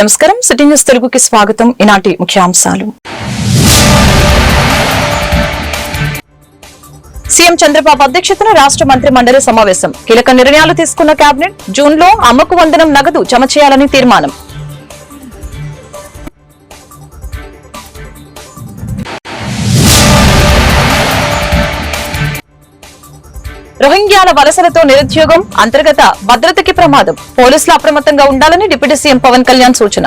నమస్కారం. City news తెలుగుకి స్వాగతం. ఈనాటి ముఖ్యాంశాలు. సీఎం చంద్రబాబు అధ్యక్షతన రాష్ట్ర మంత్రి మండలి సమావేశం. కీలక నిర్ణయాలు తీసుకున్న కేబినెట్ జూన్లో అమ్మకు వందనం నగదు జమ చేయాలని తీర్మానం. రోహింగ్యాల వలసలతో నిరుద్యోగం అంతర్గత భద్రతకి ప్రమాదం. పోలీసులు అప్రమత్తంగా ఉండాలని డిప్యూటీ సీఎం పవన్ కళ్యాణ్ సూచన.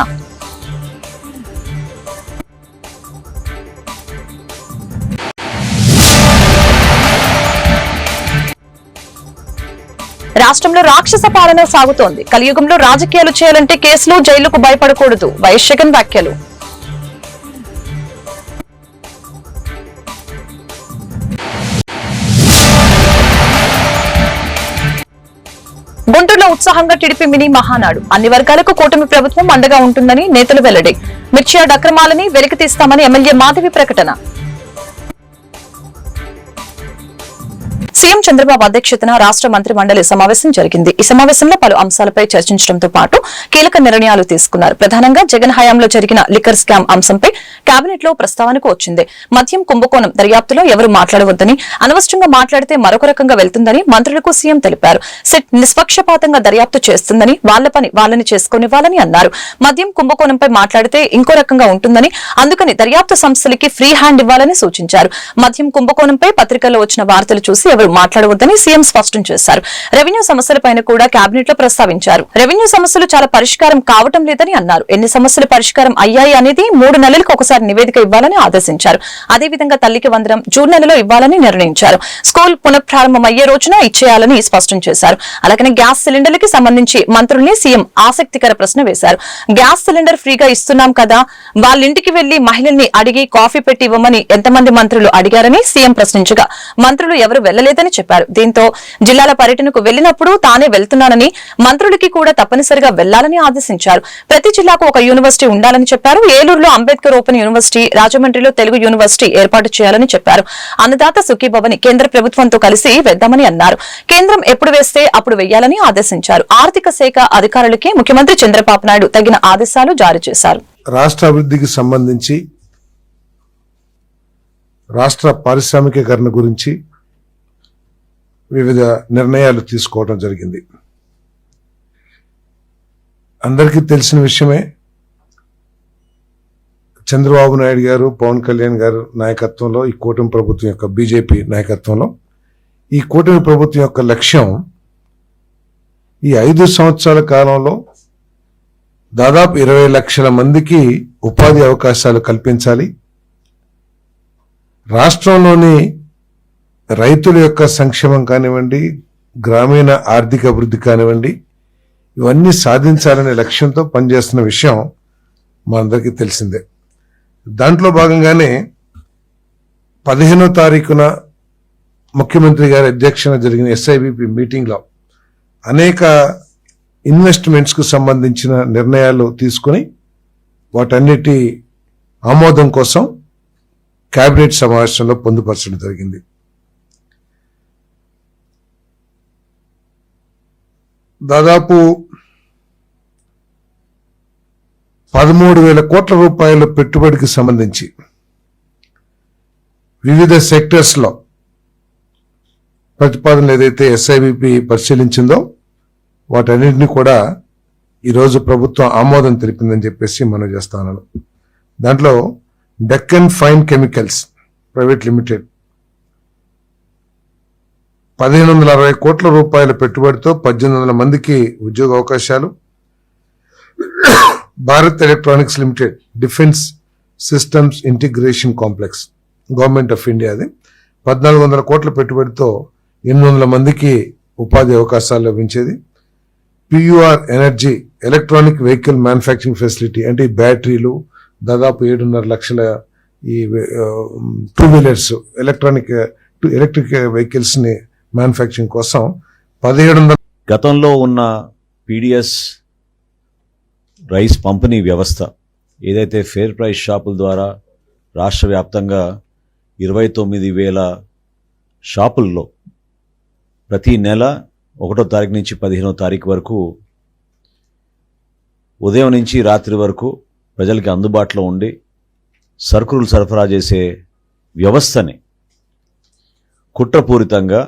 రాష్ట్రంలో రాక్షస పాలన సాగుతోంది. కలియుగంలో రాజకీయాలు చేయాలంటే కేసులు జైలుకు భయపడకూడదు. వైఎస్ వ్యాఖ్యలు. ఉత్సాహంగా టీడీపీ మినీ మహానాడు. అన్ని వర్గాలకు కూటమి ప్రభుత్వం అండగా ఉంటుందని నేతలు వెల్లడి. మిర్చియాడ్ అక్రమాలని వెలికి తీస్తామని ఎమ్మెల్యే మాధవి ప్రకటన. సీఎం చంద్రబాబు అధ్యక్షతన రాష్ట్ర మంత్రి మండలి సమావేశం జరిగింది. ఈ సమావేశంలో పలు అంశాలపై చర్చించడంతో పాటు కీలక నిర్ణయాలు తీసుకున్నారు. ప్రధానంగా జగన్ హయాంలో జరిగిన లిక్కర్ స్కామ్ అంశంపై కేబినెట్లో ప్రస్తావనకు వచ్చింది. మద్యం కుంభకోణం దర్యాప్తులో ఎవరు మాట్లాడవద్దని అనవసరంగా మాట్లాడితే మరొక రకంగా వెళ్తుందని మంత్రులకు సీఎం తెలిపారు. సిట్ నిష్పక్షపాతంగా దర్యాప్తు చేస్తుందని వాళ్ళ పని వాళ్ళని చేసుకునివ్వాలని అన్నారు. మద్యం కుంభకోణంపై మాట్లాడితే ఇంకో రకంగా ఉంటుందని అందుకని దర్యాప్తు సంస్థలకి ఫ్రీ హ్యాండ్ ఇవ్వాలని సూచించారు. మద్యం కుంభకోణంపై పత్రికల్లో వచ్చిన వార్తలు చూసి ఎవరు మాట్లాడవద్దని సీఎం స్పష్టం చేశారు. రెవెన్యూ సమస్యలపైన కూడా కేబినెట్లో ప్రస్తావించారు. రెవెన్యూ సమస్యలు చాలా పరిష్కారం కావటం లేదని అన్నారు. ఎన్ని సమస్యలు పరిష్కారం అయ్యాయి అనేది మూడు నెలలకు ఒకసారి నివేదిక ఇవ్వాలని ఆదేశించారు. అదేవిధంగా తల్లికి వందనం జూన్ నెలలో ఇవ్వాలని నిర్ణయించారు. స్కూల్ పునఃప్రారంభం అయ్యే రోజున ఇచ్చేయాలని స్పష్టం చేశారు. అలాగనే గ్యాస్ సిలిండర్లకి సంబంధించి మంత్రుల్ని సీఎం ఆసక్తికర ప్రశ్న వేశారు. గ్యాస్ సిలిండర్ ఫ్రీగా ఇస్తున్నాం కదా వాళ్ళ ఇంటికి వెళ్ళి మహిళల్ని అడిగి కాఫీ పెట్టి ఇవ్వమని ఎంతమంది మంత్రులు అడిగారని సీఎం ప్రశ్నించగా మంత్రులు ఎవరు వెళ్ళలేదని చెప్పారు. దీంతో జిల్లాల పర్యటనకు వెళ్ళినప్పుడు తానే వెళ్తున్నానని మంత్రులకి కూడా తప్పనిసరిగా వెళ్ళాలని ఆదేశించారు. ప్రతి జిల్లాకు ఒక యూనివర్సిటీ ఉండాలని చెప్పారు. ఏలూరులో అంబేద్కర్ ఓపెన్ యూనివర్సిటీ రాజమండ్రిలో తెలుగు యూనివర్సిటీ ఏర్పాటు చేయాలని చెప్పారు. అన్నదాత సుఖీభవని కేంద్ర ప్రభుత్వంతో కలిసి వెద్దామని అన్నారు. కేంద్రం ఎప్పుడు వేస్తే అప్పుడు వెయ్యాలని ఆదేశించారు. ఆర్థిక శాఖ అధికారులకి ముఖ్యమంత్రి చంద్రబాబు నాయుడు తగిన ఆదేశాలు జారీ చేశారు. రాష్ట్ర అభివృద్ధికి సంబంధించి రాష్ట్ర పారిశ్రామికీకరణ గురించి వివిధ నిర్ణయాలు తీసుకోవడం జరిగింది. అందరికీ తెలిసిన విషయమే చంద్రబాబు నాయుడు గారు పవన్ కళ్యాణ్ గారు నాయకత్వంలో ఈ కూటమి ప్రభుత్వం యొక్క బీజేపీ నాయకత్వంలో ఈ కూటమి ప్రభుత్వం యొక్క లక్ష్యం ఈ ఐదు సంవత్సరాల కాలంలో దాదాపు ఇరవై లక్షల మందికి ఉపాధి అవకాశాలు కల్పించాలి. రాష్ట్రంలోని రైతుల యొక్క సంక్షేమం కానివ్వండి గ్రామీణ ఆర్థిక అభివృద్ధి కానివ్వండి ఇవన్నీ సాధించాలనే లక్ష్యంతో పనిచేస్తున్న విషయం మనందరికీ తెలిసిందే. దాంట్లో భాగంగానే పదిహేనో తారీఖున ముఖ్యమంత్రి గారి అధ్యక్షన జరిగిన ఎస్ఐబిపి మీటింగ్లో అనేక ఇన్వెస్ట్మెంట్స్కు సంబంధించిన నిర్ణయాలు తీసుకుని వాటన్నిటి ఆమోదం కోసం కేబినెట్ సమావేశంలో పొందుపరచడం జరిగింది. దాదాపు పదమూడు వేల కోట్ల రూపాయల పెట్టుబడికి సంబంధించి వివిధ సెక్టర్స్లో ప్రతిపాదనలు ఏదైతే ఎస్ఐబిపి పరిశీలించిందో వాటన్నింటినీ కూడా ఈరోజు ప్రభుత్వం ఆమోదం తెలిపిందని చెప్పేసి మనం చేస్తాను దాంట్లో Deccan fine chemicals private limited పదిహేను వందల అరవై కోట్ల రూపాయల పెట్టుబడితో పద్దెనిమిది వందల మందికి ఉద్యోగ అవకాశాలు. Bharat electronics limited defence systems integration complex government of India అది. పద్నాలుగు వందల కోట్ల పెట్టుబడితో ఎనిమిది వందల మందికి ఉపాధి అవకాశాలు లభించేది. Pure energy electronic vehicle manufacturing facility అంటే ఈ బ్యాటరీలు దాదాపు ఏడున్నర లక్షల ఈ టూ వీలర్స్ ఎలక్ట్రానిక్ ఎలక్ట్రిక్ వెహికల్స్ని మ్యానుఫ్యాక్చరింగ్ కోసం పదిహేడు వందల గతంలో ఉన్న పీడిఎస్ రైస్ పంపిణీ వ్యవస్థ ఏదైతే ఫేర్ ప్రైస్ షాపుల ద్వారా రాష్ట్ర వ్యాప్తంగా ఇరవై తొమ్మిది వేల షాపుల్లో ప్రతి నెల ఒకటో తారీఖు నుంచి పదిహేనో తారీఖు వరకు ఉదయం నుంచి రాత్రి వరకు ప్రజలకి అందుబాటులో ఉండి సరుకులు సరఫరా చేసే వ్యవస్థని కుట్రపూరితంగా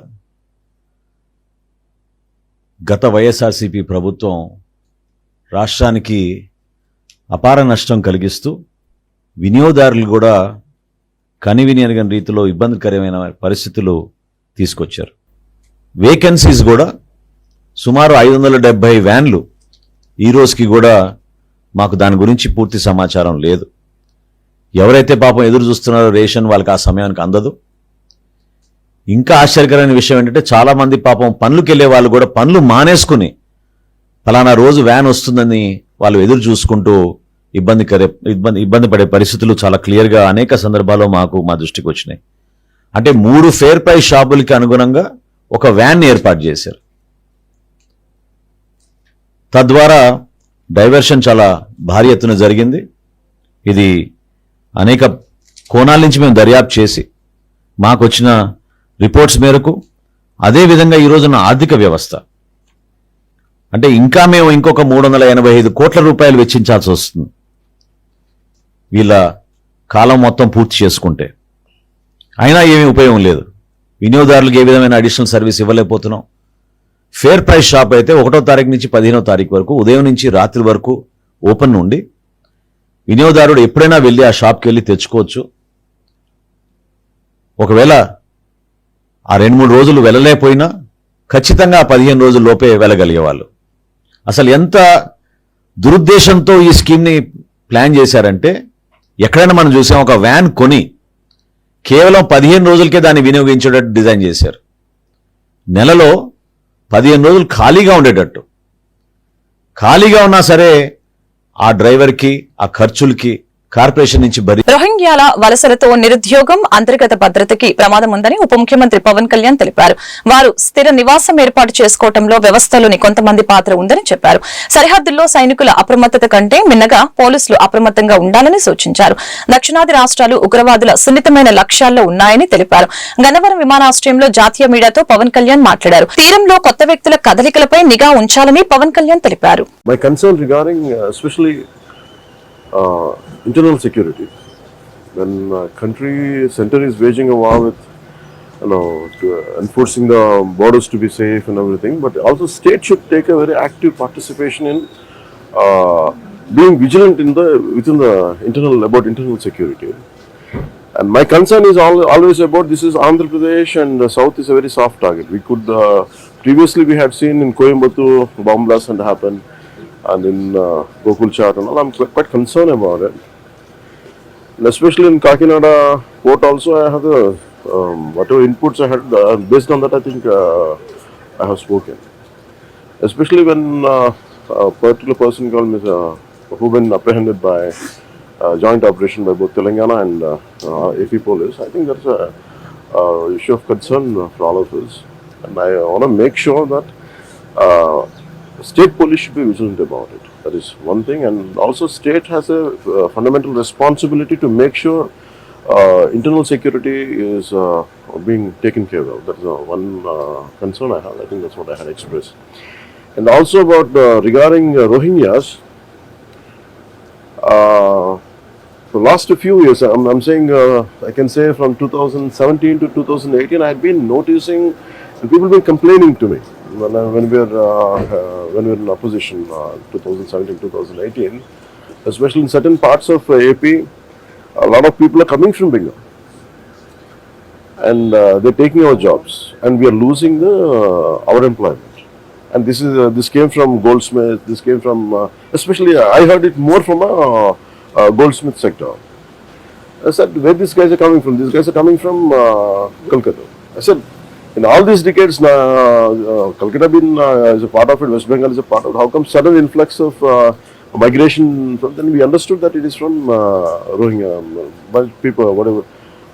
గత వైఎస్ఆర్సీపీ ప్రభుత్వం రాష్ట్రానికి అపార నష్టం కలిగిస్తూ వినియోగదారులు కూడా కనివిని అనగని రీతిలో ఇబ్బందికరమైన పరిస్థితులు తీసుకొచ్చారు. వేకెన్సీస్ కూడా సుమారు ఐదు వందల డెబ్బై వ్యాన్లు ఈ రోజుకి కూడా మాకు దాని గురించి పూర్తి సమాచారం లేదు. ఎవరైతే పాపం ఎదురు చూస్తున్నారో రేషన్ వాళ్ళకి ఆ సమయానికి అందదు. ఇంకా ఆశ్చర్యకరమైన విషయం ఏంటంటే చాలా మంది పాపం పనులకు వెళ్ళే వాళ్ళు కూడా పనులు మానేసుకుని ఫలానా రోజు వ్యాన్ వస్తుందని వాళ్ళు ఎదురు చూసుకుంటూ ఇబ్బంది కరే ఇబ్బంది ఇబ్బంది పడే పరిస్థితులు చాలా క్లియర్గా అనేక సందర్భాల్లో మాకు మా దృష్టికి వచ్చినాయి. అంటే మూడు ఫేర్ ప్రైస్ షాపులకి అనుగుణంగా ఒక వ్యాన్ ఏర్పాటు చేశారు. తద్వారా డైవర్షన్ చాలా భారీ ఎత్తున జరిగింది. ఇది అనేక కోణాల నుంచి మేము దర్యాప్తు చేసి మాకు వచ్చిన రిపోర్ట్స్ మేరకు అదేవిధంగా ఈరోజున ఆర్థిక వ్యవస్థ. అంటే ఇంకా మేము ఇంకొక మూడు వందల ఎనభై ఐదు కోట్ల రూపాయలు వెచ్చించాల్సి వస్తుంది. వీళ్ళ కాలం మొత్తం పూర్తి చేసుకుంటే. అయినా ఏమీ ఉపయోగం లేదు. వినియోగదారులకు ఏ విధమైన అడిషనల్ సర్వీస్ ఇవ్వలేకపోతున్నాం. ఫేర్ ప్రైస్ షాప్ అయితే ఒకటో తారీఖు నుంచి పదిహేనో తారీఖు వరకు ఉదయం నుంచి రాత్రి వరకు ఓపెన్ ఉండి వినియోగదారుడు ఎప్పుడైనా వెళ్ళి ఆ షాప్కి వెళ్ళి తెచ్చుకోవచ్చు. ఒకవేళ ఆ రెండు మూడు రోజులు వెళ్ళలేకపోయినా ఖచ్చితంగా పదిహేను రోజుల లోపే వెళ్ళగలిగేవాళ్ళు. అసలు ఎంత దురుద్దేశంతో ఈ స్కీమ్ని ప్లాన్ చేశారంటే ఎక్కడైనా మనం చూసాం ఒక వ్యాన్ కొని కేవలం పదిహేను రోజులకే దాన్ని వినియోగించేటట్టు డిజైన్ చేశారు. నెలలో పదిహేను రోజులు ఖాళీగా ఉండేటట్టు. ఖాళీగా ఉన్నా సరే ఆ డ్రైవర్కి ఆ ఖర్చులకి కార్పొరేషన్ నుంచి రోహింగ్యాల వలసలతో నిరుద్యోగం అంతర్గత భద్రతకి ప్రమాదం ఉందని ఉప ముఖ్యమంత్రి పవన్ కళ్యాణ్ తెలిపారు. వారు స్థిర నివాసం ఏర్పాటు చేసుకోవడంలో వ్యవస్థలోని కొంతమంది పాత్ర ఉందని చెప్పారు. సరిహద్దుల్లో సైనికుల అప్రమత్తత కంటే మిన్నగా పోలీసులు అప్రమత్తంగా ఉండాలని సూచించారు. దక్షిణాది రాష్ట్రాలు ఉగ్రవాదుల సున్నితమైన లక్ష్యాల్లో ఉన్నాయని తెలిపారు. గన్నవరం విమానాశ్రయంలో జాతీయ మీడియాతో పవన్ కళ్యాణ్ మాట్లాడారు. తీరంలో కొత్త వ్యక్తుల కదలికలపై నిఘా ఉంచాలని పవన్ కళ్యాణ్ తెలిపారు. Especially uh, internal security, when uh, country center is waging a war with, you know, to, uh, enforcing the borders to be safe and everything, but also state should take a very active participation in uh, being vigilant in the within the internal about internal security. And my concern is al- always about this is Andhra Pradesh and the south is a very soft target. We could uh, previously we had seen in Coimbatore bomb blast and happened, and in uh, Gokul Chat and all. I'm quite, quite concerned about it. And especially in Kakinada port also, I have the um, whatever inputs I had. Uh, based on that, I think uh, I have spoken. Especially when uh, a particular person called Ms. Uh, who been apprehended by uh, joint operation by both Telangana and uh, uh, AP police. I think that's a issue of concern for all of us, and I want to make sure that uh, state police should be vigilant about it. That is one thing, and also state has a uh, fundamental responsibility to make sure uh, internal security is uh, being taken care of. That is uh, one uh, concern I have. I think that's what I had expressed. And also about uh, regarding uh, Rohingyas, uh, the last few years, I'm, I'm saying, uh, I can say from 2017 to 2018, I had been noticing And people been complaining to me when, I- when we were uh, uh, when we were in opposition uh, 2017 2018, especially in certain parts of uh, AP, a lot of people are coming from Bengal and uh, they're taking our jobs, and we are losing the uh, our employment. And this is uh, this came from Goldsmith. This came from uh, especially uh, I heard it more from a uh, uh, Goldsmith sector. I said, where these guys are coming from? These guys are coming from uh, Calcutta. I said, in all these decades, uh, uh, Calcutta been uh, is a part of it. West Bengal is a part of it. How come sudden influx of uh, migration? From then we understood that it is from uh, Rohingya, um, people, whatever,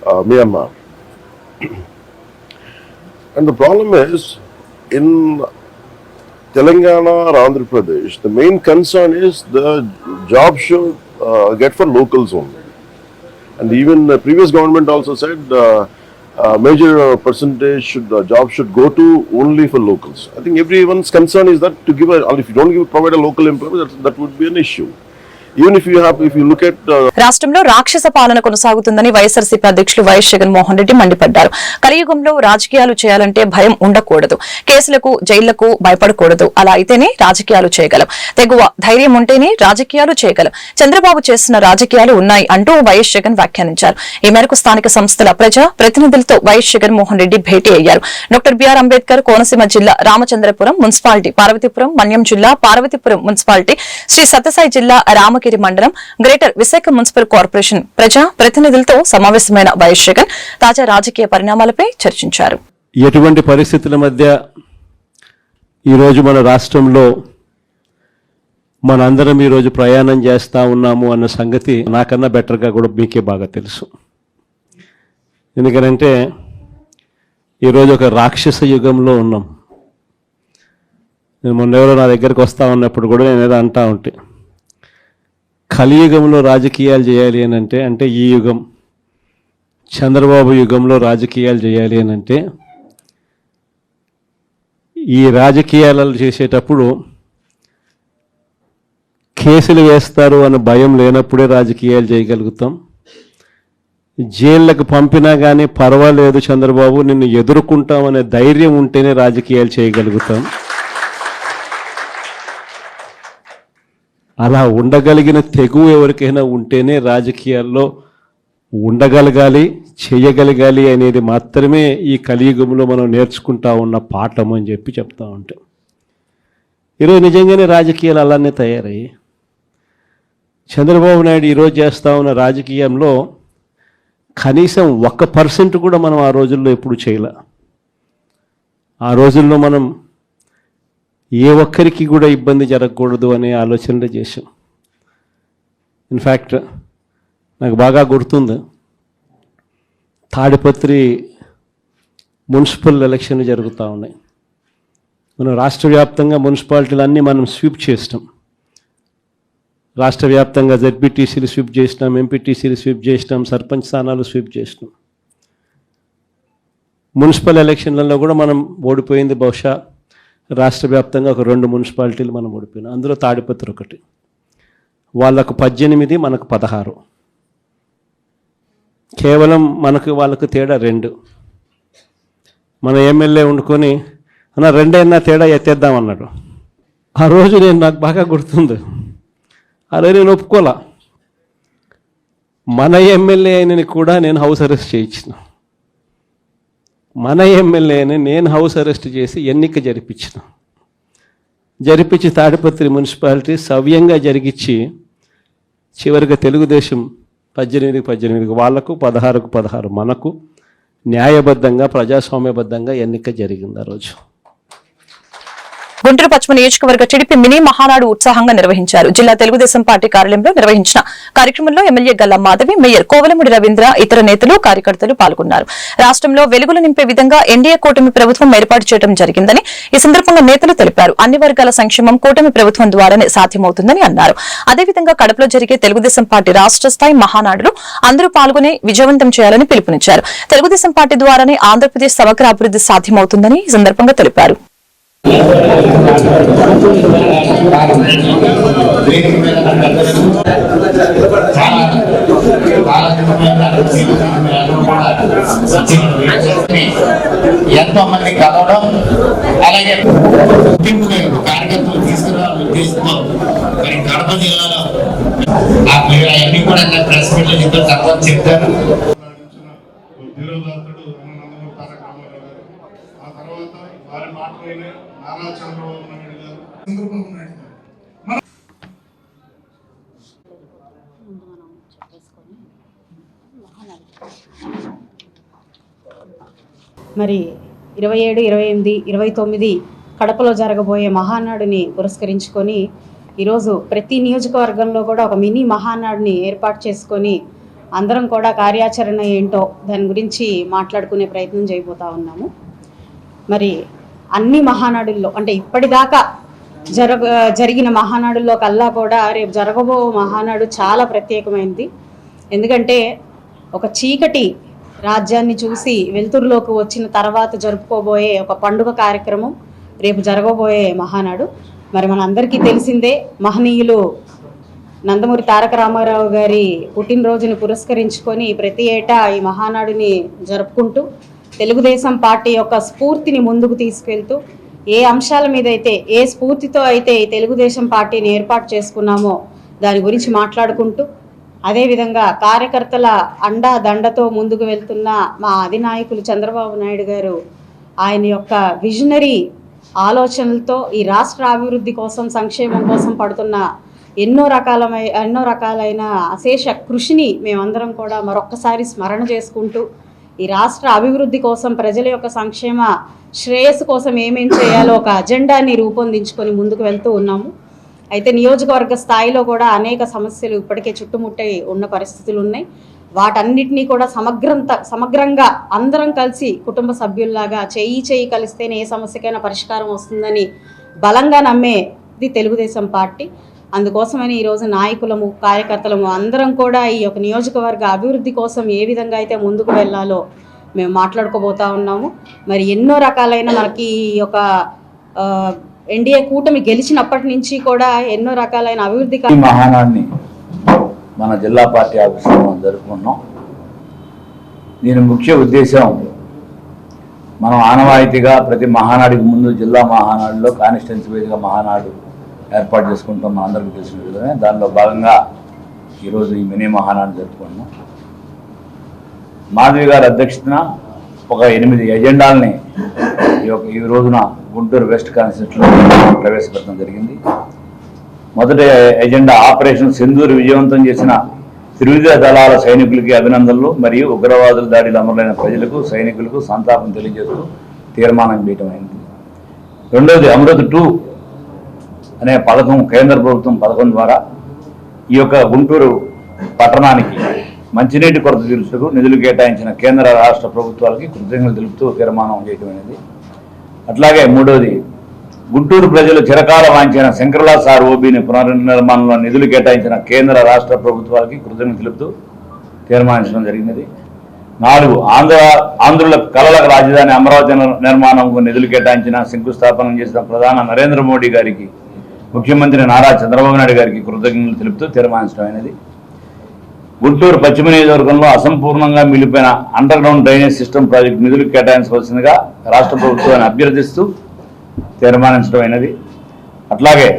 uh, Myanmar. And the problem is, in Telangana or Andhra Pradesh, the main concern is the job should uh, get for locals only. And even the previous government also said uh, uh, major uh, percentage should uh, job should go to only for locals. I think everyone's concern is that to give a if you don't give provide a local employment, that, that would be an issue. Even if you have if you look at uh, రాష్ట్రంలో రాక్షస పాలన కొనసాగుతుందని వైఎస్ఆర్సీపీ అధ్యక్షులు YS Jaganmohan Reddy మండిపడ్డారు. కలియుగంలో రాజకీయాలు చేయాలంటే భయం ఉండకూడదు. కేసులకు జైళ్ళకు భయపడకూడదు. అలా అయితేనే రాజకీయాలు చేయగలం. తెగువ ధైర్యం ఉంటేనే రాజకీయాలు చేయగలం. చంద్రబాబు చేస్తున్న రాజకీయాలు ఉన్నాయి అంటూ వైఎస్ జగన్ వ్యాఖ్యానించారు. ఈ మేరకు స్థానిక సంస్థల ప్రజా ప్రతినిధులతో వైఎస్ జగన్మోహన్ రెడ్డి భేటీ అయ్యారు. డాక్టర్ బిఆర్ అంబేద్కర్ కోనసీమ జిల్లా రామచంద్రపురం మున్సిపాలిటీ పార్వతీపురం మన్యం జిల్లా పార్వతీపురం మున్సిపాలిటీ శ్రీ సత్యసాయి జిల్లా రామగిరి మండలం గ్రేటర్ విశాఖ మున్సిపల్ కార్పొరేషన్ ప్రజా ప్రతినిధులతో సమావేశమైన వైఎస్ జగన్ తాజా రాజకీయ పరిణామాలపై చర్చించారు. ఎటువంటి పరిస్థితుల మధ్య ఈరోజు మన రాష్ట్రంలో మనందరం ఈరోజు ప్రయాణం చేస్తూ ఉన్నాము అన్న సంగతి నాకన్నా బెటర్గా కూడా మీకే బాగా తెలుసు. ఎందుకనంటే ఈరోజు ఒక రాక్షస యుగంలో ఉన్నాం. నేను మొన్న ఎవరో నా దగ్గరికి వస్తా ఉన్నప్పుడు కూడా నేను ఏదో అంటా ఉంటే కలియుగంలో రాజకీయాలు చేయాలి అని అంటే అంటే ఈ యుగం. చంద్రబాబు యుగంలో రాజకీయాలు చేయాలి అని అంటే ఈ రాజకీయాలు చేసేటప్పుడు కేసులు వేస్తారు అన్న భయం లేనప్పుడే రాజకీయాలు చేయగలుగుతాం. జైళ్ళకు పంపినా కానీ పర్వాలేదు చంద్రబాబు నిన్ను ఎదుర్కొంటామనే ధైర్యం ఉంటేనే రాజకీయాలు చేయగలుగుతాం. అలా ఉండగలిగిన తెగువ ఎవరికైనా ఉంటేనే రాజకీయాల్లో ఉండగలగాలి చేయగలగాలి అనేది మాత్రమే ఈ కలియుగంలో మనం నేర్చుకుంటా ఉన్న పాఠం అని చెప్పి చెప్తా ఉంటాం. ఈరోజు నిజంగానే రాజకీయాలు అలానే తయారయ్యాయి. చంద్రబాబు నాయుడు ఈరోజు చేస్తూ ఉన్న రాజకీయంలో కనీసం ఒక్క పర్సెంట్ కూడా మనం ఆ రోజుల్లో ఎప్పుడు చేయలే. ఆ రోజుల్లో మనం ఏ ఒక్కరికి కూడా ఇబ్బంది జరగకూడదు అనే ఆలోచనలు చేశాం. ఇన్ఫ్యాక్ట్ నాకు బాగా గుర్తుంది. తాడిపత్రి మున్సిపల్ ఎలక్షన్లు జరుగుతూ ఉన్నాయి. మనం రాష్ట్ర వ్యాప్తంగా మున్సిపాలిటీలన్నీ మనం స్వీప్ చేసినాం. రాష్ట్ర వ్యాప్తంగా జెడ్పీటీసీలు స్వీప్ చేసినాం ఎంపీటీసీలు స్వీప్ చేసినాం సర్పంచ్ స్థానాలు స్వీప్ చేసినాం. మున్సిపల్ ఎలక్షన్లలో కూడా మనం ఓడిపోయింది బహుశా రాష్ట్ర వ్యాప్తంగా ఒక రెండు మున్సిపాలిటీలు మనం ఓడిపోయినాం. అందులో తాడిపత్రి ఒకటి. వాళ్ళకు పద్దెనిమిది మనకు పదహారు. కేవలం మనకు వాళ్ళకు తేడా రెండు. మన ఎమ్మెల్యే వండుకొని అన్న రెండైనా తేడా ఎత్తేద్దాం అన్నాడు. ఆ రోజు నేను నాకు బాగా గుర్తుంది. ఆ రోజు నేను ఒప్పుకోలే. మన ఎమ్మెల్యే అయినని కూడా నేను హౌస్ అరెస్ట్ చేయించిన. మన ఎమ్మెల్యేని నేను హౌస్ అరెస్ట్ చేసి ఎన్నిక జరిపించిన. జరిపించి తాడిపత్రి మున్సిపాలిటీ సవ్యంగా జరిగించి చివరిగా తెలుగుదేశం పద్దెనిమిదికి పద్దెనిమిదికి వాళ్ళకు పదహారుకు పదహారు మనకు న్యాయబద్ధంగా ప్రజాస్వామ్యబద్ధంగా ఎన్నిక జరిగింది ఆ రోజు. గుంటూరు పశ్చిమ నియోజకవర్గ టీడీపీ మినీ మహానాడు ఉత్సాహంగా నిర్వహించారు. జిల్లా తెలుగుదేశం పార్టీ కార్యాలయంలో నిర్వహించిన కార్యక్రమంలో ఎమ్మెల్యే గల్లా మాధవి మేయర్ కోవలముడి రవీంద్ర ఇతర నేతలు కార్యకర్తలు పాల్గొన్నారు. రాష్ట్రంలో వెలుగులు నింపే విధంగా ఎన్డీఏ కూటమి ప్రభుత్వం ఏర్పాటు చేయడం జరిగిందని ఈ సందర్భంగా నేతలు తెలిపారు. అన్ని వర్గాల సంక్షేమం కూటమి ప్రభుత్వం ద్వారానే సాధ్యమవుతుందని అన్నారు. అదేవిధంగా కడపలో జరిగే తెలుగుదేశం పార్టీ రాష్ట్ర స్థాయి మహానాడులో అందరూ పాల్గొని విజయవంతం చేయాలని పిలుపునిచ్చారు. తెలుగుదేశం పార్టీ ద్వారానే ఆంధ్రప్రదేశ్ సమగ్ర అభివృద్ధి సాధ్యమవుతుందని ఈ సందర్భంగా తెలిపారు. ఎంతో మంది కలవడం అలాగే గుర్తింపు కార్యకర్తలు తీసుకురావాలని ఉద్దేశంతో మరి కడప జిల్లాలో అవన్నీ కూడా ప్రెస్ మీట్లో చెప్తాను తర్వాత చెప్తారు ధీరోదాత్తుడు నందమూరి తారక రామారావు గారు ఆ తర్వాత వారి మాటలోనే నారా చంద్రబాబు నాయుడు గారు చంద్రబాబు నాయుడు గారు మరి ఇరవై ఏడు ఇరవై ఎనిమిది ఇరవై తొమ్మిది కడపలో జరగబోయే మహానాడుని పురస్కరించుకొని ఈరోజు ప్రతి నియోజకవర్గంలో కూడా ఒక మినీ మహానాడుని ఏర్పాటు చేసుకొని అందరం కూడా కార్యాచరణ ఏంటో దాని గురించి మాట్లాడుకునే ప్రయత్నం చేయబోతా ఉన్నాము. మరి అన్ని మహానాడుల్లో అంటే ఇప్పటిదాకా జరగ జరిగిన మహానాడుల్లో కల్లా కూడా రేపు జరగబో మహానాడు చాలా ప్రత్యేకమైనది ఎందుకంటే ఒక చీకటి రాజ్యాన్ని చూసి వెలుతురులోకి వచ్చిన తర్వాత జరుపుకోబోయే ఒక పండుగ కార్యక్రమం రేపు జరగబోయే మహానాడు. మరి మనందరికీ తెలిసిందే మహనీయులు నందమూరి తారక రామారావు గారి పుట్టినరోజుని పురస్కరించుకొని ప్రతి ఏటా ఈ మహానాడుని జరుపుకుంటూ తెలుగుదేశం పార్టీ యొక్క స్ఫూర్తిని ముందుకు తీసుకెళ్తూ ఏ అంశాల మీద అయితే ఏ స్ఫూర్తితో అయితే తెలుగుదేశం పార్టీని ఏర్పాటు చేసుకున్నామో దాని గురించి మాట్లాడుకుంటూ అదేవిధంగా కార్యకర్తల అండా దండతో ముందుకు వెళ్తున్న మా అధినాయకులు చంద్రబాబు నాయుడు గారు ఆయన యొక్క విజనరీ ఆలోచనలతో ఈ రాష్ట్ర అభివృద్ధి కోసం సంక్షేమం కోసం పడుతున్న ఎన్నో రకాలమై ఎన్నో రకాలైన అశేష కృషిని మేమందరం కూడా మరొక్కసారి స్మరణ చేసుకుంటూ ఈ రాష్ట్ర అభివృద్ధి కోసం ప్రజల యొక్క సంక్షేమ శ్రేయస్సు కోసం ఏమేం చేయాలో ఒక అజెండాని రూపొందించుకొని ముందుకు వెళ్తూ ఉన్నాము. అయితే నియోజకవర్గ స్థాయిలో కూడా అనేక సమస్యలు ఇప్పటికే చుట్టుముట్టే ఉన్న పరిస్థితులు ఉన్నాయి. వాటన్నిటినీ కూడా సమగ్రంత సమగ్రంగా అందరం కలిసి కుటుంబ సభ్యుల్లాగా చేయి చేయి కలిస్తేనే ఏ సమస్యకైనా పరిష్కారం వస్తుందని బలంగా నమ్మేది తెలుగుదేశం పార్టీ. అందుకోసమని ఈరోజు నాయకులము కార్యకర్తలము అందరం కూడా ఈ యొక్క నియోజకవర్గ అభివృద్ధి కోసం ఏ విధంగా అయితే ముందుకు వెళ్ళాలో మేము మాట్లాడుకోబోతా ఉన్నాము. మరి ఎన్నో రకాలైన మనకి ఈ యొక్క ఎన్డీఏ కూటమి గెలిచినప్పటి నుంచి కూడా ఎన్నో రకాలైన అభివృద్ధి ఈ మహానాడిని మన జిల్లా పార్టీ ఆఫీసులో మనం జరుపుకుంటున్నాం. దీని ముఖ్య ఉద్దేశం మనం ఆనవాయితీగా ప్రతి మహానాడికి ముందు జిల్లా మహానాడులో కాన్స్టిట్యున్సీ వైజ్గా మహానాడు ఏర్పాటు చేసుకుంటాం. మన అందరికీ తెలిసిన విధమే. దానిలో భాగంగా ఈరోజు ఈ మినీ మహానాడు జరుపుకుంటున్నాం. మాధవి గారి అధ్యక్షతన ఒక ఎనిమిది ఎజెండాలని ఈ రోజున గుంటూరు వెస్ట్ కాన్స్టిట్యూట్లో ప్రవేశపెట్టడం జరిగింది. మొదటి ఎజెండా ఆపరేషన్ సింధూరు విజయవంతం చేసిన త్రివిధ దళాల సైనికులకి అభినందనలు మరియు ఉగ్రవాదుల దాడిలో అమరులైన ప్రజలకు సైనికులకు సంతాపం తెలియజేస్తూ తీర్మానం చేయటమైంది రెండవది అమృత్ టూ అనే పథకం కేంద్ర ప్రభుత్వం పథకం ద్వారా ఈ యొక్క గుంటూరు పట్టణానికి మంచినీటి కొరత తీర్చుటకు నిధులు కేటాయించిన కేంద్ర రాష్ట్ర ప్రభుత్వాలకి కృతజ్ఞతలు తెలుపుతూ తీర్మానం చేయటమైనది అట్లాగే మూడవది గుంటూరు ప్రజలు చిరకాల వాంచిన శంకర్లా సార్ ఓబీని పునర్నిర్మాణంలో నిధులు కేటాయించిన కేంద్ర రాష్ట్ర ప్రభుత్వాలకి కృతజ్ఞతలు తెలుపుతూ తీర్మానించడం జరిగినది. నాలుగు ఆంధ్ర ఆంధ్రుల కలల రాజధాని అమరావతి నిర్మాణంకు నిధులు కేటాయించిన శంకుస్థాపన చేసిన ప్రధాన నరేంద్ర మోడీ గారికి ముఖ్యమంత్రి నారా చంద్రబాబు నాయుడు గారికి కృతజ్ఞతలు తెలుపుతూ తీర్మానించడమైనది గుంటూరు పశ్చిమ నియోజకవర్గంలో అసంపూర్ణంగా మిగిలిపోయిన underground drainage system project నిధులు కేటాయించవలసిందిగా రాష్ట్ర ప్రభుత్వాన్ని అభ్యర్థిస్తూ తీర్మానించడం అయినది అట్లాగే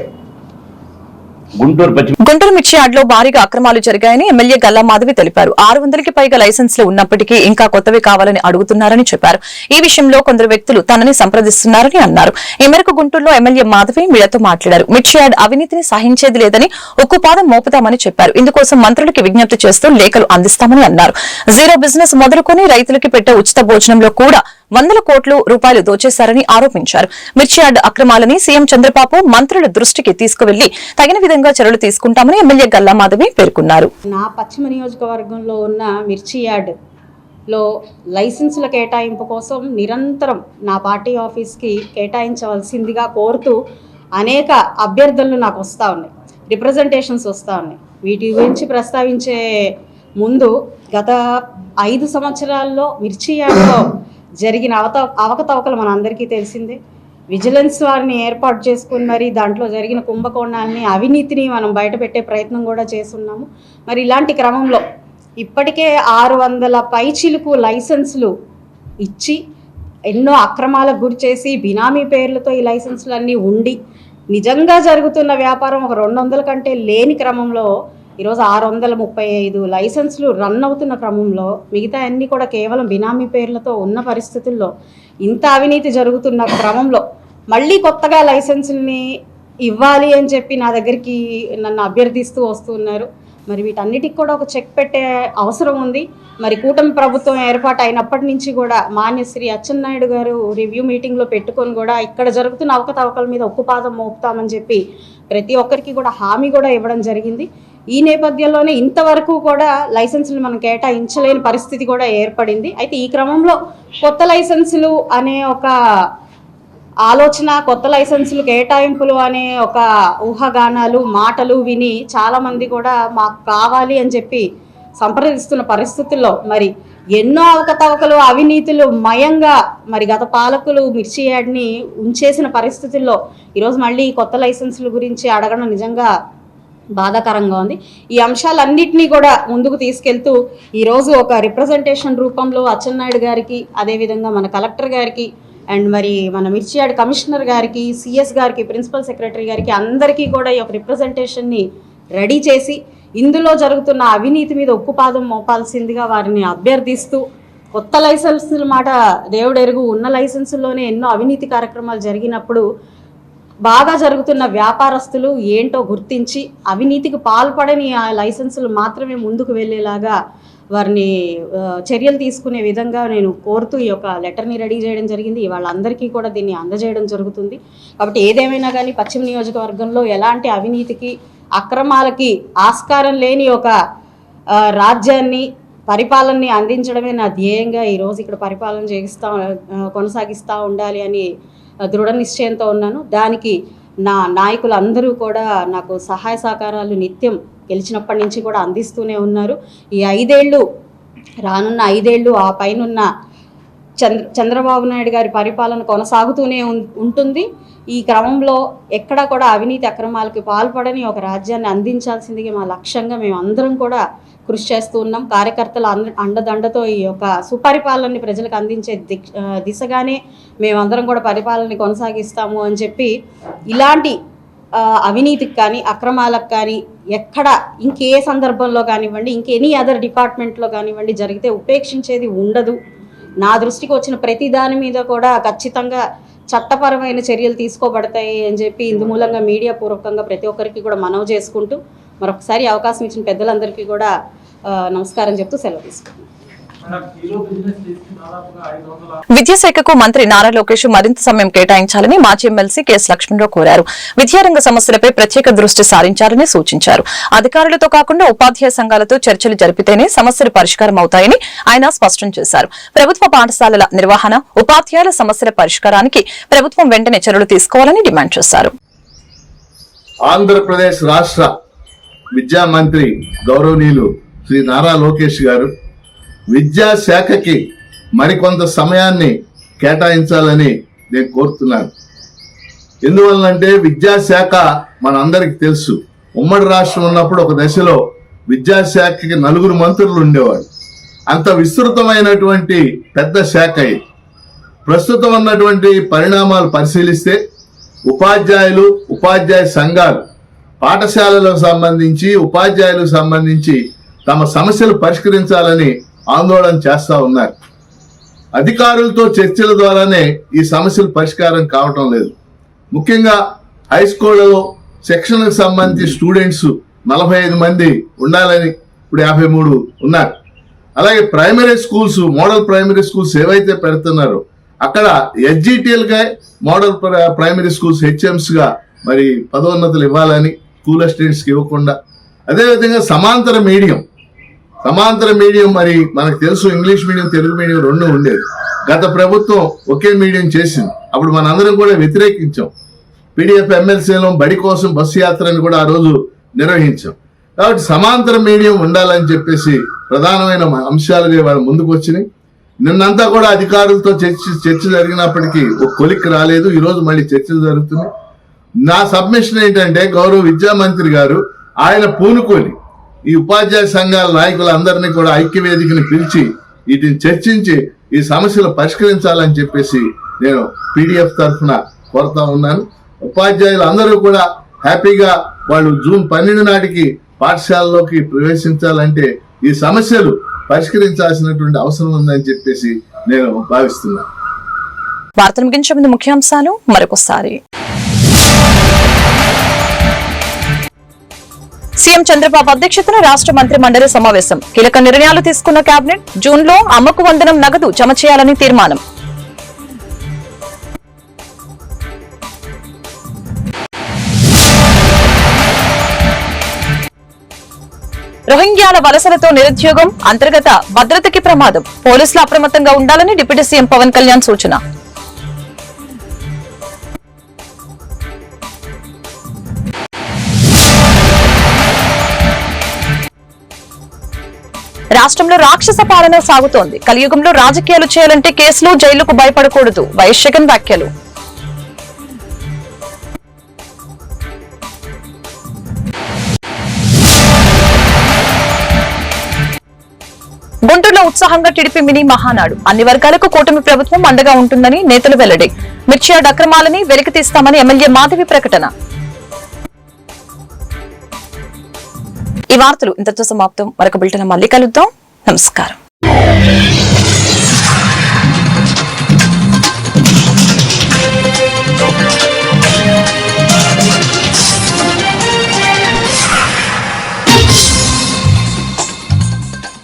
గుంటూరు పశ్చిమ గుంటూరు మిర్చి యార్డ్లో భారీగా అక్రమాలు జరిగాయని ఎమ్మెల్యే గల్లా మాధవి తెలిపారు. ఆరు వందలకి పైగా లైసెన్స్లు ఉన్నప్పటికీ ఇంకా కొత్తవి కావాలని అడుగుతున్నారని చెప్పారు. ఈ విషయంలో కొందరు వ్యక్తులు తనని సంప్రదిస్తున్నారని అన్నారు. ఈ మేరకు గుంటూరులో ఎమ్మెల్యే మాధవి మీడియాతో మాట్లాడారు. మిర్చి యార్డ్ అవినీతిని సహించేది లేదని ఉక్కుపాదం మోపుతామని చెప్పారు. ఇందుకోసం మంత్రులకి విజ్ఞప్తి చేస్తూ లేఖలు అందిస్తామని అన్నారు. జీరో బిజినెస్ మొదలుకొని రైతులకి పెట్టే ఉచిత భోజనంలో కూడా వందల కోట్లు రూపాయలు దోచేశారని ఆరోపించారు. మిర్చి యార్డ్ అక్రమాలని సీఎం చంద్రబాబు మంత్రుల దృష్టికి తీసుకువెళ్ళి తగిన విధంగా చర్యలు తీసుకుంటామని ఎమ్మెల్యే గల్లా మాధవి పేర్కొన్నారు. నా పశ్చిమ నియోజకవర్గంలో ఉన్న మిర్చి యార్డ్లో లైసెన్సుల కేటాయింపు కోసం నిరంతరం నా పార్టీ ఆఫీస్కి కేటాయించవలసిందిగా కోరుతూ అనేక అభ్యర్థనలు నాకు వస్తూ ఉన్నాయి. రిప్రజెంటేషన్స్ వస్తూ ఉన్నాయి. వీటి గురించి ప్రస్తావించే ముందు గత ఐదు సంవత్సరాల్లో మిర్చి యార్డ్లో జరిగిన అవత అవకతవకలు మనందరికీ తెలిసిందే. విజిలెన్స్ వారిని ఏర్పాటు చేసుకుని మరి దాంట్లో జరిగిన కుంభకోణాలని అవినీతిని మనం బయటపెట్టే ప్రయత్నం కూడా చేస్తున్నాము. మరి ఇలాంటి క్రమంలో ఇప్పటికే ఆరు వందల పైచిలుకు లైసెన్సులు ఇచ్చి ఎన్నో అక్రమాలకు గురి చేసి బినామీ పేర్లతో ఈ లైసెన్సులన్నీ ఉండి నిజంగా జరుగుతున్న వ్యాపారం ఒక రెండు వందల కంటే లేని క్రమంలో ఈరోజు ఆరు వందల ముప్పై ఐదు లైసెన్స్లు రన్ అవుతున్న క్రమంలో మిగతా అన్ని కూడా కేవలం బినామీ పేర్లతో ఉన్న పరిస్థితుల్లో ఇంత అవినీతి జరుగుతున్న క్రమంలో మళ్ళీ కొత్తగా లైసెన్సుల్ని ఇవ్వాలి అని చెప్పి నా దగ్గరికి నన్ను అభ్యర్థిస్తూ వస్తున్నారు. మరి వీటన్నిటికి కూడా ఒక చెక్ పెట్టే అవసరం ఉంది. మరి కూటమి ప్రభుత్వం ఏర్పాటు అయినప్పటి నుంచి కూడా మాన్య శ్రీ అచ్చెన్నాయుడు గారు రివ్యూ మీటింగ్లో పెట్టుకొని కూడా ఇక్కడ జరుగుతున్న అవకతవకల మీద ఉక్కుపాదం మోపుతామని చెప్పి ప్రతి ఒక్కరికి కూడా హామీ కూడా ఇవ్వడం జరిగింది. ఈ నేపథ్యంలోనే ఇంతవరకు కూడా లైసెన్సులు మనం కేటాయించలేని పరిస్థితి కూడా ఏర్పడింది. అయితే ఈ క్రమంలో కొత్త లైసెన్సులు అనే ఒక ఆలోచన కొత్త లైసెన్సులు కేటాయింపులు అనే ఒక ఊహాగానాలు మాటలు విని చాలామంది కూడా మాకు కావాలి అని చెప్పి సంప్రదిస్తున్న పరిస్థితుల్లో మరి ఎన్నో అవకతవకలు అవినీతులు మయంగా మరి గత పాలకులు మిర్చి యాడ్ని ఉంచేసిన పరిస్థితుల్లో ఈరోజు మళ్ళీ కొత్త లైసెన్సుల గురించి అడగడం నిజంగా బాధాకరంగా ఉంది. ఈ అంశాలన్నింటినీ కూడా ముందుకు తీసుకెళ్తూ ఈరోజు ఒక రిప్రజెంటేషన్ రూపంలో అచ్చెన్నాయుడు గారికి అదేవిధంగా మన కలెక్టర్ గారికి అండ్ మరి మన మిర్చియాడ్ కమిషనర్ గారికి సిఎస్ గారికి ప్రిన్సిపల్ సెక్రటరీ గారికి అందరికీ కూడా ఈ యొక్క రిప్రజెంటేషన్ని రెడీ చేసి ఇందులో జరుగుతున్న అవినీతి మీద ఉక్కుపాదం మోపాల్సిందిగా వారిని అభ్యర్థిస్తూ కొత్త లైసెన్సుల మాట దేవుడెరుగు ఉన్న లైసెన్సుల్లోనే ఎన్నో అవినీతి కార్యక్రమాలు జరిగినప్పుడు బాగా జరుగుతున్న వ్యాపారస్తులు ఏంటో గుర్తించి అవినీతికి పాల్పడని ఆ లైసెన్సులు మాత్రమే ముందుకు వెళ్ళేలాగా వారిని చర్యలు తీసుకునే విధంగా నేను కోరుతూ ఈ యొక్క లెటర్ని రెడీ చేయడం జరిగింది. వాళ్ళందరికీ కూడా దీన్ని అందజేయడం జరుగుతుంది. కాబట్టి ఏదేమైనా కానీ పశ్చిమ నియోజకవర్గంలో ఎలాంటి అవినీతికి అక్రమాలకి ఆస్కారం లేని ఒక రాజ్యాన్ని పరిపాలనని అందించడమే నా ధ్యేయంగా ఈరోజు ఇక్కడ పరిపాలన చేయిస్తా కొనసాగిస్తూ ఉండాలి అని దృఢ నిశ్చయంతో ఉన్నాను. దానికి నా నాయకులు అందరూ కూడా నాకు సహాయ సహకారాలు నిత్యం గెలిచినప్పటి నుంచి కూడా అందిస్తూనే ఉన్నారు. ఈ ఐదేళ్ళు రానున్న ఐదేళ్ళు ఆ పైనున్న చంద్ర చంద్రబాబు నాయుడు గారి పరిపాలన కొనసాగుతూనే ఉం- ఉంటుంది. ఈ క్రమంలో ఎక్కడా కూడా అవినీతి అక్రమాలకు పాల్పడని ఒక రాజ్యాన్ని అందించాల్సిందిగా మా లక్ష్యంగా మేము అందరం కూడా కృషి చేస్తూ ఉన్నాం. కార్యకర్తల అండదండతో ఈ యొక్క సుపరిపాలనని ప్రజలకు అందించే దిశగానే మేమందరం కూడా పరిపాలనని కొనసాగిస్తాము అని చెప్పి ఇలాంటి అవినీతికి కానీ అక్రమాలకు కానీ ఎక్కడ ఇంకే సందర్భంలో కానివ్వండి ఇంకెనీ అదర్ డిపార్ట్మెంట్లో కానివ్వండి జరిగితే ఉపేక్షించేది ఉండదు. నా దృష్టికి వచ్చిన ప్రతి దాని మీద కూడా ఖచ్చితంగా చట్టపరమైన చర్యలు తీసుకోబడతాయి అని చెప్పి ఇందు మూలంగా మీడియా పూర్వకంగా ప్రతి ఒక్కరికి కూడా మనవి చేసుకుంటూ మరొకసారి అవకాశం ఇచ్చిన పెద్దలందరికీ కూడా నమస్కారం చెప్తూ సెలవు తీసుకుంటున్నాను విద్యాశాఖకు మంత్రి నారా లోకేష్ మరింత సమయం కేటాయించాలని మాజీ ఎమ్మెల్సీ కెఎస్ లక్ష్మణరావు కోరారు. విద్యారంగ సమస్యలపై ప్రత్యేక దృష్టి సారించాలని సూచించారు. అధికారులతో కాకుండా ఉపాధ్యాయ సంఘాలతో చర్చలు జరిపితేనే సమస్యలు పరిష్కారం అవుతాయని ఆయన స్పష్టం చేశారు. ప్రభుత్వ పాఠశాలల నిర్వహణ ఉపాధ్యాయుల సమస్యల పరిష్కారానికి ప్రభుత్వం వెంటనే చర్యలు తీసుకోవాలని డిమాండ్ చేశారు. ఆంధ్రప్రదేశ్ రాష్ట్ర విద్యా మంత్రి గౌరవనీయులు శ్రీ నారా లోకేష్ గారు విద్యాశాఖకి మరికొంత సమయాన్ని కేటాయించాలని నేను కోరుతున్నాను. ఎందువల్లంటే విద్యాశాఖ మనందరికి తెలుసు. ఉమ్మడి రాష్ట్రం ఉన్నప్పుడు ఒక దశలో విద్యాశాఖకి నలుగురు మంత్రులు ఉండేవారు. అంత విస్తృతమైనటువంటి పెద్ద శాఖ ఇది. ప్రస్తుతం ఉన్నటువంటి పరిణామాలు పరిశీలిస్తే ఉపాధ్యాయులు ఉపాధ్యాయ సంఘాలు పాఠశాలలకు సంబంధించి ఉపాధ్యాయులకు సంబంధించి తమ సమస్యలు పరిష్కరించాలని ఆందోళన చేస్తా ఉన్నారు. అధికారులతో చర్చల ద్వారానే ఈ సమస్యలు పరిష్కారం కావటం లేదు. ముఖ్యంగా హై స్కూళ్ళలో శిక్షణకు సంబంధించి స్టూడెంట్స్ నలభై ఐదు మంది ఉండాలని ఇప్పుడు యాభై మూడు ఉన్నారు. అలాగే primary schools model primary schools ఏవైతే పెడుతున్నారో అక్కడ ఎస్జిటిఎల్గా మోడల్ ప్ర- ప్రైమరీ స్కూల్స్ హెచ్ఎంస్గా మరి పదోన్నతులు ఇవ్వాలని స్కూల్ అసిస్టెంట్స్కి ఇవ్వకుండా అదేవిధంగా సమాంతర మీడియం సమాంతర మీడియం మరి మనకు తెలుసు ఇంగ్లీష్ మీడియం తెలుగు మీడియం రెండు ఉండేది గత ప్రభుత్వం ఒకే మీడియం చేసింది. అప్పుడు మనందరం కూడా వ్యతిరేకించాం. పీడిఎఫ్ ఎమ్మెల్సీలో బడి కోసం బస్సు యాత్రని కూడా ఆ రోజు నిర్వహించాం. కాబట్టి సమాంతర మీడియం ఉండాలని చెప్పేసి ప్రధానమైన అంశాలుగా వాళ్ళు ముందుకు వచ్చినాయి నిన్నంతా కూడా అధికారులతో చర్చ చర్చ జరిగినప్పటికీ ఒక కొలిక్ రాలేదు. ఈరోజు మళ్ళీ చర్చలు జరుగుతున్నాయి. నా సబ్మిషన్ ఏంటంటే గౌరవ విద్యా మంత్రి గారు ఆయన పూనుకొని ఈ ఉపాధ్యాయ సంఘాల నాయకులందరినీ కూడా ఐక్యవేదికని పిలిచి వీటిని చర్చించి ఈ సమస్యలు పరిష్కరించాలని చెప్పేసి నేను పీడిఎఫ్ తరఫున కోరుతా ఉన్నాను. ఉపాధ్యాయులు అందరూ కూడా హ్యాపీగా వాళ్ళు జూన్ పన్నెండు నాటికి పాఠశాలలోకి ప్రవేశించాలంటే ఈ సమస్యలు పరిష్కరించాల్సినటువంటి అవసరం ఉందని చెప్పేసి నేను భావిస్తున్నాను. వార్తలు ముగించే ముందు ముఖ్యాంశాలు మరొకసారి. సీఎం చంద్రబాబు అధ్యక్షతన రాష్ట్ర మంత్రి మండలి సమావేశం. కీలక నిర్ణయాలు తీసుకున్న కేబినెట్ జూన్లో అమ్మకు వందనం నగదు జమ చేయాలని తీర్మానం. రోహింగ్యాల వలసలతో నిరుద్యోగం అంతర్గత భద్రతకి ప్రమాదం. పోలీసులు అప్రమత్తంగా ఉండాలని డిప్యూటీ సీఎం పవన్ కళ్యాణ్ సూచన. రాష్ట్రంలో రాక్షస పాలన సాగుతోంది. కలియుగంలో రాజకీయాలు చేయాలంటే కేసులు జైలుకు భయపడకూడదు. వైఎస్ జగన్ వ్యాఖ్యలు. గుంటూరులో ఉత్సాహంగా టీడీపీ మినీ మహానాడు. అన్ని వర్గాలకు కూటమి ప్రభుత్వం అండగా ఉంటుందని నేతలు వెల్లడి. మిర్చియాడ్ అక్రమాలని వెలికి తీస్తామని ఎమ్మెల్యే మాధవి ప్రకటన. ఈ వార్తలు ఇంతతో సమాప్తం. మరొక బిల్టన్ మళ్ళీ కలుద్దాం. నమస్కారం.